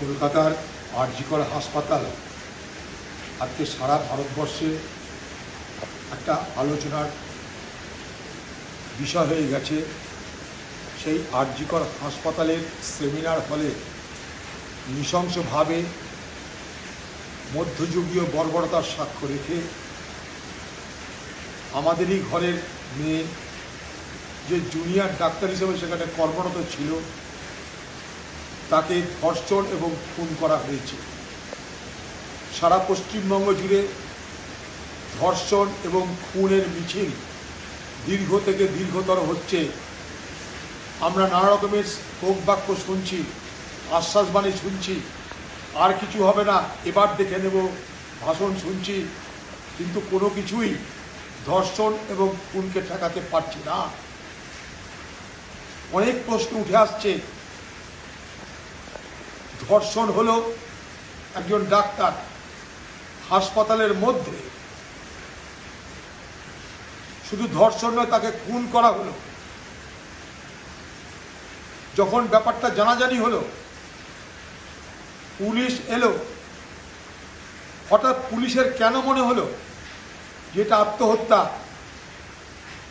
কলকাতার আরজিকর হাসপাতাল। আজকে সারা ভারতবর্ষে একটা আলোচনার বিষয় হয়ে গেছে। সেই আরজিকর হাসপাতালের সেমিনার হলে নৃশংসভাবে মধ্যযুগীয় বর্বরতার সাক্ষ্য রেখে আমাদেরই ঘরের মেয়ে যে জুনিয়র ডাক্তার হিসেবে সেখানে কর্মরত ছিল তাকে ধর্ষণ এবং খুন করা হয়েছে। সারা পশ্চিমবঙ্গ জুড়ে ধর্ষণ এবং খুনের মিছিল দীর্ঘ থেকে দীর্ঘতর হচ্ছে। আমরা নানা রকমের স্তোক বাক্য শুনছি আশ্বাসবাণী শুনছি, আর কিছু হবে না, এবার দেখে নেব, ভাষণ শুনছি, কিন্তু কোনো কিছুই ধর্ষণ এবং খুনকে ঠেকাতে পারছি না। অনেক প্রশ্ন উঠে আসছে ধর্ষণ হলো একজন ডাক্তার হাসপাতালের মধ্যে। শুধু ধর্ষণ নয়, তাকে খুন করা হলো। যখন ব্যাপারটা জানাজানি হলো, পুলিশ এলো। হঠাৎ পুলিশের কেন মনে হলো? যেটা আত্মহত্যা।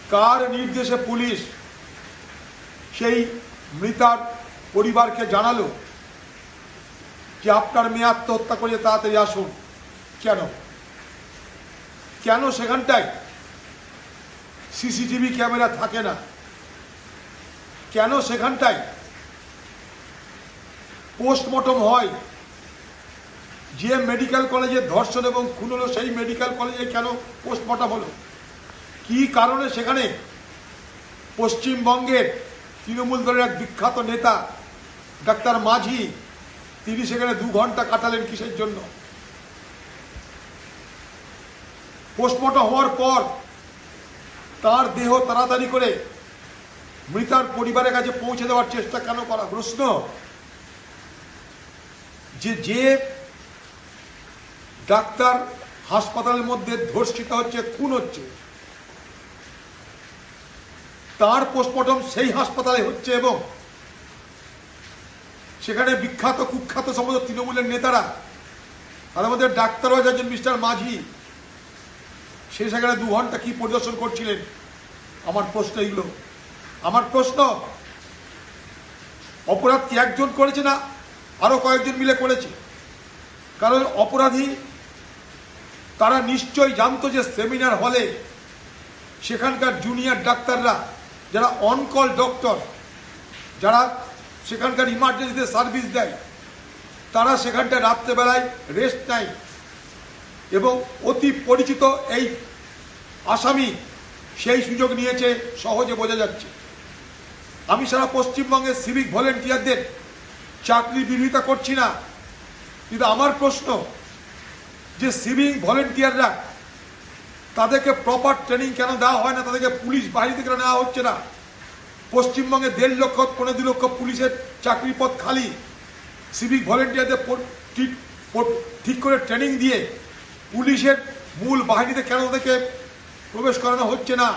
কার নির্দেশে পুলিশ সেই মৃতার পরিবারকে জানালো? যে আপনার মেয়ে আত্মহত্যা করে তাড়াতাড়ি আসুন। কেন? কেন সেখানটায়? সিসিটিভি ক্যামেরা থাকে না। কেন সেখানটায়? পোস্টমর্টম হয়। যে মেডিকেল কলেজে ধর্ষণ এবং খুন হলো, সেই মেডিকেল কলেজে কেন পোস্টমর্টম হলো? কি কারণে সেখানে? পশ্চিমবঙ্গের তৃণমূল দলের এক বিখ্যাত নেতা, ডাক্তার মাঝি তিনি সেখানে দু ঘণ্টা কাটালেন কিসের জন্য? পোস্টমর্টম হওয়ার পর তার দেহ তাড়াতাড়ি করে মৃতার পরিবারের কাছে পৌঁছে দেওয়ার চেষ্টা কেন করা? প্রশ্ন, যে যে ডাক্তার হাসপাতালের মধ্যে ধর্ষিত হচ্ছে, খুন হচ্ছে, তার পোস্টমর্টম সেই হাসপাতালে হচ্ছে এবং সেখানে বিখ্যাত কুখ্যাত সমস্ত তৃণমূলের নেতারা, তার মধ্যে ডাক্তার হয়ে যাচ্ছেন মিস্টার মাঝি, সে সেখানে দু ঘণ্টা কি পরিদর্শন করছিলেন? আমার প্রশ্ন এগুলো আমার প্রশ্ন অপরাধ কি একজন করেছে না আরও কয়েকজন মিলে করেছে? কারণ অপরাধী, তারা নিশ্চয়ই জানতো যে সেমিনার হলে সেখানকার জুনিয়র ডাক্তাররা, যারা অনকল ডক্টর যারা সেখানকার ইমার্জেন্সিতে সার্ভিস দেয়। তারা সেখানটায় রাত্রেবেলায় রেস্ট নেয় এবং অতি পরিচিত এই আসামি সেই সুযোগ নিয়েছে, সহজে বোঝা যাচ্ছে। আমি সারা পশ্চিমবঙ্গের সিভিক ভলেন্টিয়ারদের চাকরি বিরোধিতা করছি না, কিন্তু আমার প্রশ্ন যে সিভিক ভলেন্টিয়াররা তাদেরকে প্রপার ট্রেনিং কেন দেওয়া হয় না, তাদেরকে পুলিশ বাহিনীতে থেকে নেওয়া হচ্ছে না? পশ্চিমবঙ্গে দেড় লক্ষ, পনেরো দু লক্ষ পুলিশের চাকরি পথ খালি। সিভিক ভলেন্টিয়ারদের ঠিক ঠিক করে ট্রেনিং দিয়ে পুলিশের মূল বাহিনীতে কেন থেকে প্রবেশ করানো হচ্ছে না?